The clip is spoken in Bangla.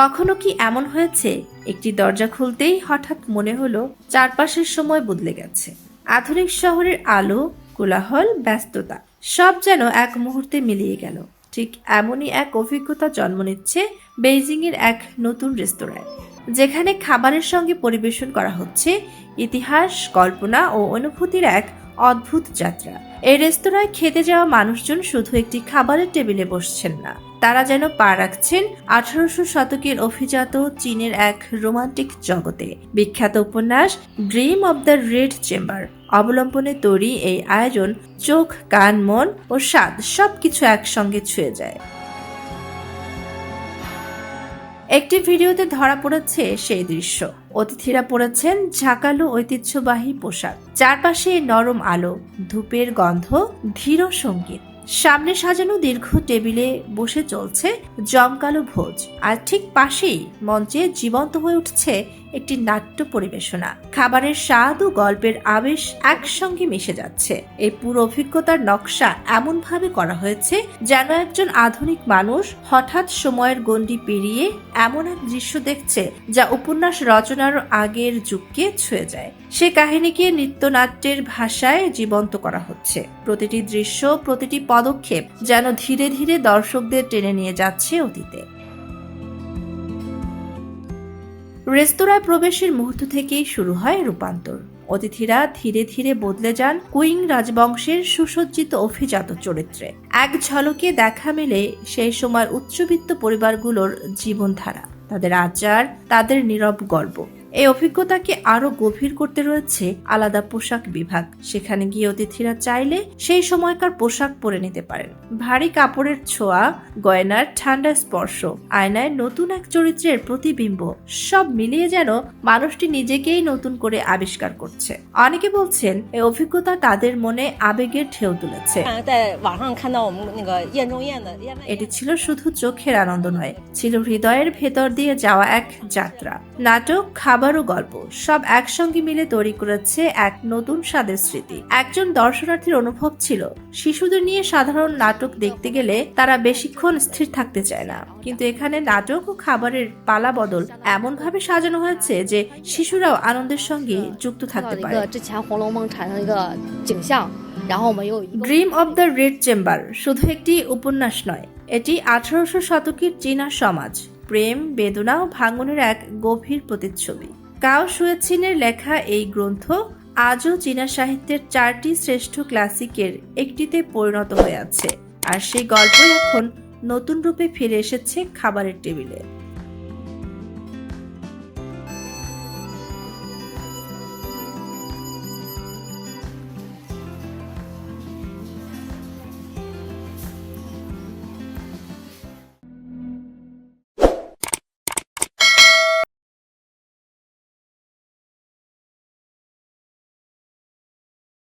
কখনো কি এমন হয়েছে? একটি দরজা খুলতেই হঠাৎ মনে হলো চারপাশের সময় বদলে গেছে। আধুনিক শহরের আলো, কোলাহল, ব্যস্ততা, সব যেন এক মুহূর্তে মিলিয়ে গেল। ঠিক এমনই এক অভিজ্ঞতা জন্ম নিচ্ছে বেইজিংয়ের এক নতুন রেস্তোরাঁয়, যেখানে খাবারের সঙ্গে পরিবেশন করা হচ্ছে ইতিহাস, কল্পনা ও অনুভূতির এক অদ্ভুত যাত্রা। এই রেস্তোরাঁয় খেতে যাওয়া মানুষজন শুধু একটি খাবারের টেবিলে বসছেন না। তারা যেন পা রাখছেন আঠারোশো শতকের অভিজাত চীনের এক রোমান্টিক জগতে। বিখ্যাত উপন্যাস dream of the red chamber অবলম্বনে তৈরি এই আয়োজন চোখ, কান, মন ও স্বাদ সবকিছু একসঙ্গে ছুঁয়ে যায়। একটি ভিডিওতে ধরা পড়েছে সেই দৃশ্য। অতিথিরা পড়েছেন ঝাঁকালো ঐতিহ্যবাহী পোশাক। চারপাশে নরম আলো, ধূপের গন্ধ, ধীর সংগীত। সামনে সাজানো দীর্ঘ টেবিলে বসে চলছে জমকালো ভোজ, আর ঠিক পাশেই মঞ্চে জীবন্ত হয়ে উঠছে একটি নাট্য পরিবেশনা। খাবারের স্বাদ ও গল্পের আবেশ একসঙ্গে মিশে যাচ্ছে। এই পুরো অভিজ্ঞতার নকশা এমনভাবে করা হয়েছে যেন একজন আধুনিক মানুষ হঠাৎ সময়ের গণ্ডি পেরিয়ে এমন এক দৃশ্য দেখছে যা উপন্যাস রচনার আগের যুগকে ছুঁয়ে যায়। সে কাহিনীকে নৃত্যনাট্যের ভাষায় জীবন্ত করা হচ্ছে। প্রতিটি দৃশ্য, প্রতিটি পদক্ষেপ যেন ধীরে ধীরে দর্শকদের টেনে নিয়ে যাচ্ছে অতীতে। রেস্তোরাঁয় প্রবেশের মুহূর্ত থেকেই শুরু হয় রূপান্তর। অতিথিরা ধীরে ধীরে বদলে যান কুইং রাজবংশের সুসজ্জিত অভিজাত চরিত্রে। এক ঝলকে দেখা মেলে সেই সময় উচ্চবিত্ত পরিবারগুলোর জীবনধারা, তাদের আচার, তাদের নীরব গর্ব এই অভিজ্ঞতাকে আরও গভীর করতে রয়েছে আলাদা পোশাক বিভাগ। সেখানে গিয়ে অতিথিরা চাইলে সেই সময়কার পোশাক পরে নিতে পারেন। ভারী কাপড়ের ছোঁয়া গয়নার ঠান্ডা স্পর্শ আয়নায় নতুন এক চরিত্রের প্রতিবিম্ব সব মিলিয়ে যেন মানুষটি নিজেকেই নতুন করে আবিষ্কার করছে। অনেকে বলছেন এই অভিজ্ঞতা তাদের মনে আবেগের ঢেউ তুলেছে। হ্যাঁ, এটি ছিল শুধু চোখের আনন্দ নয় ছিল হৃদয়ের ভেতর দিয়ে যাওয়া এক যাত্রা। নাটক খাবার আবারও গল্প। সব একসঙ্গে মিলে তৈরি করেছে এক নতুন স্বাদের স্মৃতি। একজন দর্শনার্থীর অনুভব ছিল, শিশুদের নিয়ে সাধারণ নাটক দেখতে গেলে তারা বেশিক্ষণ স্থির থাকতে চায় না। কিন্তু এখানে নাটক ও খাবারের পালা বদল এমনভাবে সাজানো হয়েছে যে শিশুরাও আনন্দের সঙ্গে যুক্ত থাকতে পারে। Dream of the red chamber শুধু একটি উপন্যাস নয়, এটি আঠারোশো শতকের চীনা সমাজ। প্রেম, বেদনা ও ভাঙনের এক গভীর প্রতিচ্ছবি। কাও সুয়েছিনের লেখা এই গ্রন্থ আজও চীনা সাহিত্যের চারটি শ্রেষ্ঠ ক্লাসিকের একটিতে পরিণত হয়ে আছে। আর সেই গল্প এখন নতুন রূপে ফিরে এসেছে খাবারের টেবিলে।